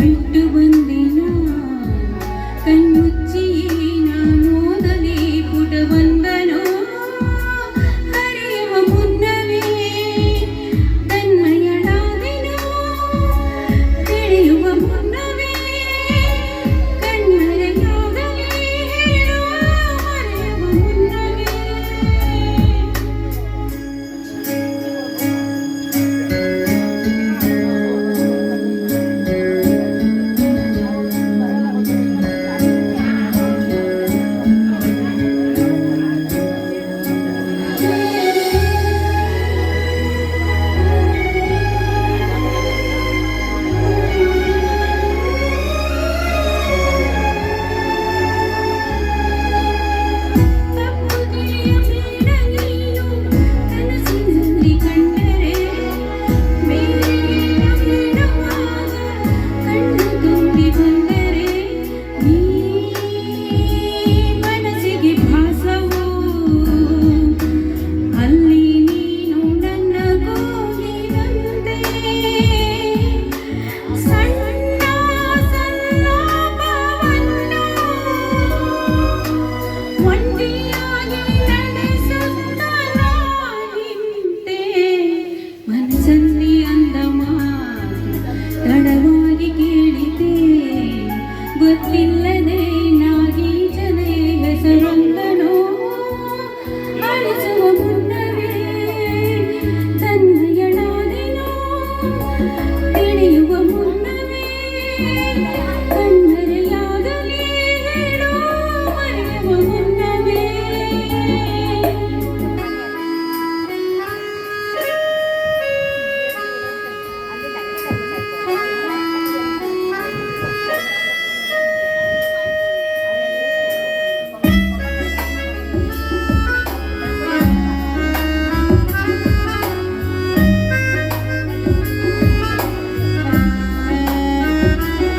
விட்டு வந்தினா? ಮಾತು ತಡವಾಗಿ ಕೇಳಿದೆ. ಗೊತ್ತಿಲ್ಲ